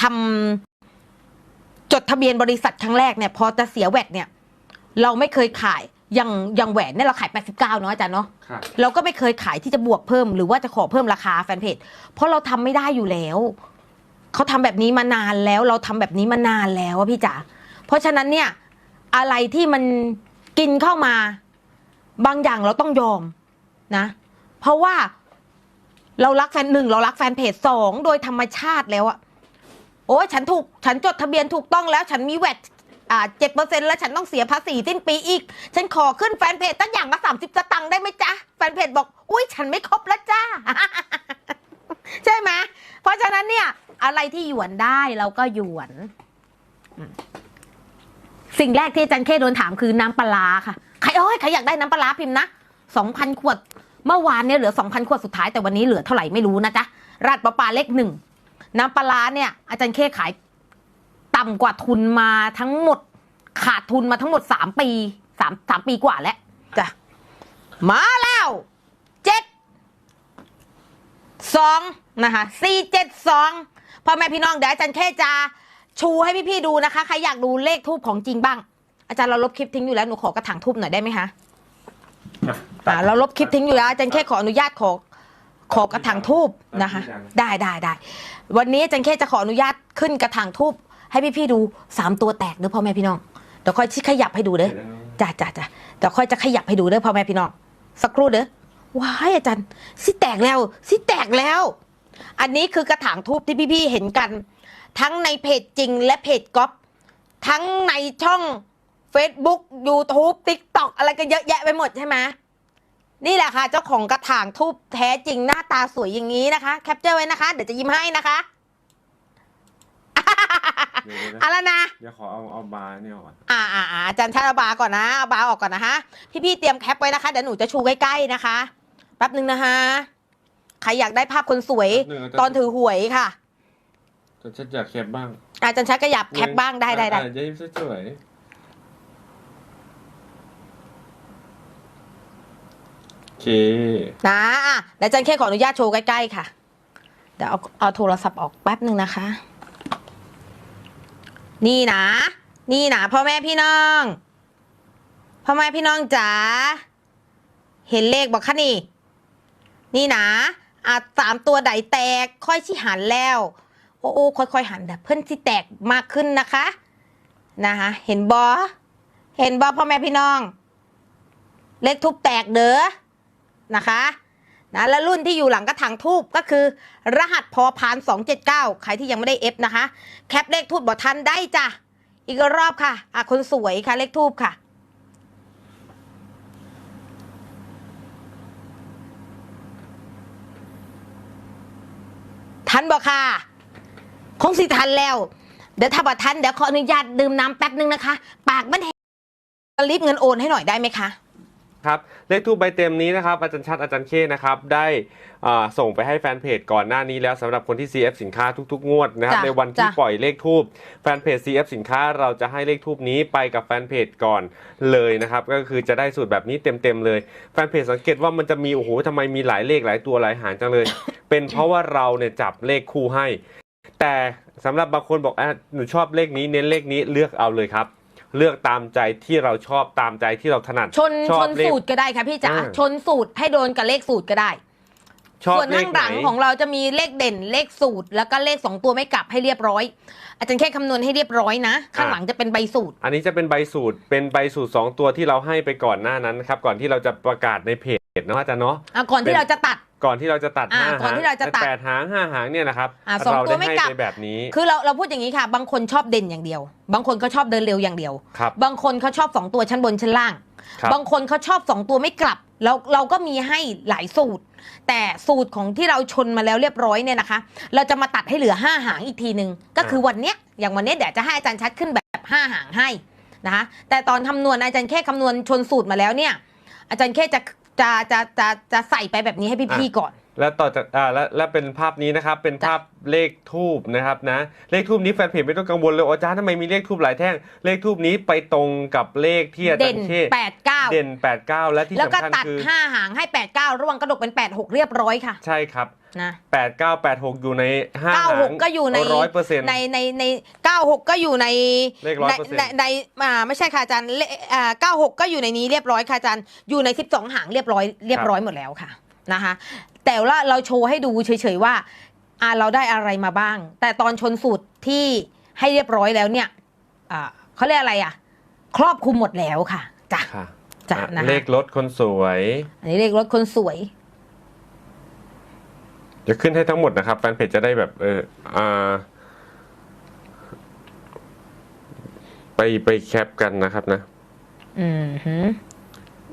ทำจดทะเบียนบริษัทครั้งแรกเนี่ย พอจะเสียแวดเนี่ย เราไม่เคยขายอย่างอย่างแหวนเนี่ยเราขาย 89เนาะอาจารย์เนาะครับเราก็ไม่เคยขายที่จะบวกเพิ่ม หรือว่าจะขอเพิ่มราคาแฟนเพจเพราะเราทำไม่ได้อยู่แล้วเขาทำแบบนี้มานานแล้ว เราทำแบบนี้มานานแล้วอะพี่จ๋าเพราะฉะนั้นเนี่ย อะไรที่มันกินเข้ามา บางอย่างเราต้องยอมนะ เพราะว่าเรารักแฟนหนึ่งเรารักแฟนเพจสองโดยธรรมชาติแล้วอะ โอ้ยฉันถูกฉันจดทะเบียนถูกต้องแล้วฉันมีแวดอ่าเจ็ดเปอร์เซ็นต์แล้วฉันต้องเสียภาษีสิ้นปีอีก ฉันขอขึ้นแฟนเพจตั้งอย่างละสามสิบสตังค์ได้ไหมจ๊ะ แฟนเพจบอก อุ้ยฉันไม่ครบแล้วจ้า ใช่ไหมเพราะฉะนั้นเนี่ย อะไรที่หยวนได้เราก็หยวน สิ่งแรกที่จันเคโดนถามคือน้ำปลาค่ะ ใครเอ้ยใครอยากได้น้ำปลาร้าพิมพ์นะสองพันขวด เมื่อวานเนี่ยเหลือสองพันขวดสุดท้ายแต่วันนี้เหลือเท่าไหร่ไม่รู้นะจ๊ะราดประปาเลขหนึ่ง น้ำปลาร้าเนี่ยอาจารย์เคขายต่ำกว่าทุนมาทั้งหมด ขาดทุนมาทั้งหมดสามปีสามสามปีกว่าแล้วจ้ะมาแล้วเจ็ดสองนะคะสี่เจ็ดสองพ่อแม่พี่น้องเดี๋ยวอาจารย์เคจะชูให้พี่ๆดูนะคะ ใครอยากดูเลขทูบของจริงบ้าง อาจารย์เราลบคลิปทิ้งอยู่แล้วหนูขอกระถางทูบหน่อยได้ไหมคะอ่าเราลบคลิปทิ้งอยู่แล้วอาจารย์แค่ขออนุญาตขอ ขอกระถางทูบนะคะ ได้ได้ได้วันนี้อาจารย์แค่จะขออนุญาตขึ้นกระถางทูบให้พี่ๆดูสามตัวแตกเด้อพ่อแม่พี่น้องเดี๋ยวค่อยชี้ขยับให้ดูเด้อจ้าจ้าจ้าเดี๋ยวค่อยจะขยับให้ดูเด้อพ่อแม่พี่น้องสักครู่เด้อว้ายอาจารย์สิแตกแล้วสิแตกแล้ว อันนี้คือกระถางทูบที่พี่ๆเห็นกัน ทั้งในเพจจริงและเพจก๊อปทั้งในช่อง Facebook YouTube TikTok อะไรกันเยอะแยะไปหมดใช่ไหม นี่แหละค่ะ เจ้าของกระถางทูบแท้จริงหน้าตาสวยอย่างนี้นะคะ แคปเจอร์ไว้นะคะ เดี๋ยวจะยิ้มให้นะคะเดี๋ยวเอานะละนะ เดี๋ยวขอเอาเอาบาร์เนี่ยก่อนอ่าอ่าอ่าอาจารย์ชาติบาก่อนนะเอาบาออกก่อนนะฮะพี่ๆเตรียมแคปไว้นะคะเดี๋ยวหนูจะชูใกล้ๆนะคะแป๊บหนึ่งนะคะใครอยากได้ภาพคนสวยหนึ่งาจารย์ตอนถือหวยค่ะแต่ฉันอยากแคปบ้างอาจารย์ชัดก็หยับแคปบ้างได้ได้ได้อะจะยิ้มสวยๆโอ เค นะอะเดี๋ยวอาจารย์แค่ขออนุญาตโชว์ใกล้ๆค่ะ เดี๋ยวเอาเอาโทรศัพท์ออกแป๊บหนึ่งนะคะ นี่นะ นี่นะพ่อแม่พี่น้อง พ่อแม่พี่น้องจ๋า เห็นเลขบอกคะนี่ นี่นะอะสามตัวใดแตก ค่อยชิหันแล้ว โอ้โอ้ค่อยๆหันเดี๋ยวเพื่อนที่แตกมากขึ้นนะคะ นะคะ เห็นบอเห็นบอพ่อแม่พี่น้อง เลขทุบแตกเด้อ นะคะนะและรุ่นที่อยู่หลังกระถางทูบก็คือ รหัสพอพาน 279 ใครที่ยังไม่ได้เอฟนะคะ แคปเลขทูบบอกทันได้จ้ะ อีกรอบค่ะอะคนสวยค่ะเลขทูบค่ะ ทันบอกค่ะคงสิทันแล้ว เดี๋ยวถ้าบัทันเดี๋ยวขออนุญาตดื่มน้ำแป๊บนึงนะคะ ปากมันแห้งรีบเงินโอนให้หน่อยได้ไหมคะ ครับเลขทูบใบเต็มนี้นะครับอาจารย์ชัดอาจารย์เคนะครับได้อ่าส่งไปให้แฟนเพจก่อนหน้านี้แล้วสำหรับคนที่ CF สินค้าทุก ๆ งวดนะครับจ้ะในวันที่จ้ะปล่อยเลขทูบแฟนเพจ CF สินค้าเราจะให้เลขทูบนี้ไปกับแฟนเพจก่อนเลยนะครับก็คือจะได้สูตรแบบนี้เต็มๆเลยแฟนเพจสังเกตว่ามันจะมีโอ้โหทำไมมีหลายเลขหลายตัวหลายหางจังเลย เป็นเพราะว่าเราเนี่ยจับเลขคู่ให้ แต่สำหรับบางคนบอกอะหนูชอบเลขนี้เน้นเลขนี้เลือกเอาเลยครับ เลือกตามใจที่เราชอบตามใจที่เราถนัดชนชอชบนเลข สูตรก็ได้ค่ะพี่จ๋าอ่า ชนสูตรให้โดนกับเลขสูตรก็ได้ ชอบส่วนเลข้าขงไหหนลังของเราจะมีเลขเด่นเลขสูตร แล้วก็เลขสองตัวไม่กลับให้เรียบร้อย อาจารย์แค่คำนวณให้เรียบร้อยนะ ข้างหลังจะเป็นใบสูตร อันนี้จะเป็นใบสูตรเป็นใบสูตร2ตัวที่เราให้ไปก่อนหน้านั้นนะครับก่อนที่เราจะประกาศในเพจเนาะอาจารย์เนาะ อะก่อนเป็ที่น เราจะตัด ก่อนที่เราจะตัดอ่าห้าก่อนหางที่เราจะตัด แปดหางห้าหางเนี่ยนะครับอ่าสองเราตัวได้ไม่ให้กลับ ไปแบบนี้คือเราเราพูดอย่างนี้ค่ะ บางคนชอบเด่นอย่างเดียว บางคนเขาชอบเดินเร็วอย่างเดียว ครับบางคนเขาชอบสองตัวชั้นบนชั้นล่าง ครับ บางคนเขาชอบสองตัวไม่กลับเราเราก็มีให้หลายสูตร แต่สูตรของที่เราชนมาแล้วเรียบร้อยเนี่ยนะคะ เราจะมาตัดให้เหลือห้าหางอีกทีหนึ่งก็คือวันเนี้ยอย่างวันเนี้ยเดี๋ยวจะให้อาจารย์ชัดขึ้นแบบห้าหางให้นะคะแต่ตอนคำนวณอาจารย์แค่คำนวณชนสูตรมาแล้วเนี่ยอาจารย์แค่จะ จะจะจะจะใส่ไปแบบนี้ให้พี่ๆก่อน และต่อจากอ่าและและเป็นภาพนี้นะครับ เป็นภาพเลขทูบนะครับนะเลขทูบนี้แฟนเพจไม่ต้องกังวลเลยอาจารย์ทำไมมีเลขทูบหลายแท่ง เลขทูบนี้ไปตรงกับเลขที่อาจาเด่รนย์เช่แปดเก้าเด่น89และที่แล้วก็สำคัญตัดคือห้าหางให้แปดเก้าระหว่างกระดกเป็นแปดหกเรียบร้อยค่ะ ใช่ครับนะ89 86อยู่ใน5หาเก้างหกก็อยู่ในร้อยเปอร์เซ็นต์ในในในเก้าหกก็อยู่ในเลขใน100%ในในอ่าไม่ใช่ค่ะอาจารย์เลอ่าเก้าหกก็อยู่ในนี้เรียบร้อยค่ะอาจารย์อยู่ในสิบสองหางเรียบร้อยเรียบร้อยหมดแล้วค่ะ นะคะ แต่ว่าเราโชว์ให้ดูเฉยๆว่าอ่าเราได้อะไรมาบ้าง แต่ตอนชนสูตรที่ให้เรียบร้อยแล้วเนี่ยอ่าเขาเรียกอะไรอะ ครอบคลุมหมดแล้วค่ะจ้ะค่ะจ้ะอะนะคะเลขรถคนสวย อันนี้เลขรถคนสวยจะขึ้นให้ทั้งหมดนะครับแฟนเพจจะได้แบบเอออ่าไปไปแคปกันนะครับนะ อืมหือ